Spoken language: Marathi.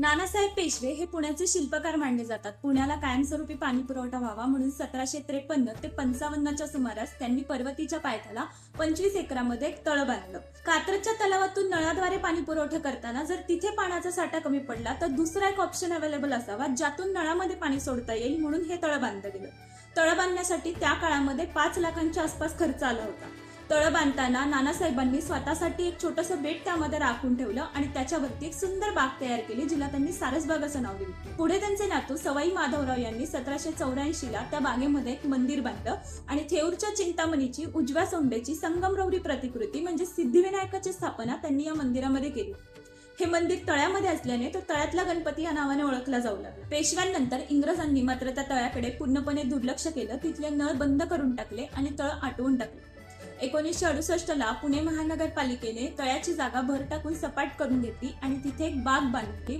नानासाहेब पेशवे हे पुण्याचे शिल्पकार मानले जातात. पुण्याला कायमस्वरूपी पाणी पुरवठा व्हावा म्हणून सतराशे त्रेपन्न ते पंचावन्नच्या सुमारास त्यांनी पर्वतीच्या पायथ्याला पंचवीस एकरामध्ये एक तळ बांधलं. कात्रजच्या तलावातून नळाद्वारे पाणी पुरवठा करताना जर तिथे पाण्याचा साठा कमी पडला तर दुसरा एक ऑप्शन अवेलेबल असावा ज्यातून नळामध्ये पाणी सोडता येईल म्हणून हे तळ बांधलं गेलं. तळ बांधण्यासाठी त्या काळामध्ये पाच लाखांच्या आसपास खर्च आला होता. तळ बांधताना नानासाहेबांनी स्वतःसाठी एक छोटंसं बेट त्यामध्ये राखून ठेवलं आणि त्याच्यावरती एक सुंदर बाग तयार केली जिला त्यांनी सारसबाग असं नाव दिलं. पुढे त्यांचे नातू सवाई माधवराव यांनी सतराशे चौऱ्याऐंशीला त्या बागेमध्ये एक मंदिर बांधलं आणि थेऊरच्या चिंतामणीची उजव्या सोंडेची संगमरवरी प्रतिकृती म्हणजे सिद्धिविनायकाची स्थापना त्यांनी या मंदिरामध्ये केली. हे मंदिर तळ्यामध्ये असल्याने तो तळ्यातला गणपती या नावाने ओळखला जाऊ लागला. पेशव्यांनंतर इंग्रजांनी मात्र त्या तळ्याकडे पूर्णपणे दुर्लक्ष केलं तिथले नळ बंद करून टाकले आणि तळ आटवून टाकले. एकोणीसशे अडुसष्टला पुणे महानगरपालिकेने तळ्याची जागा भर टाकून सपाट करून घेतली आणि तिथे एक बाग बांधली.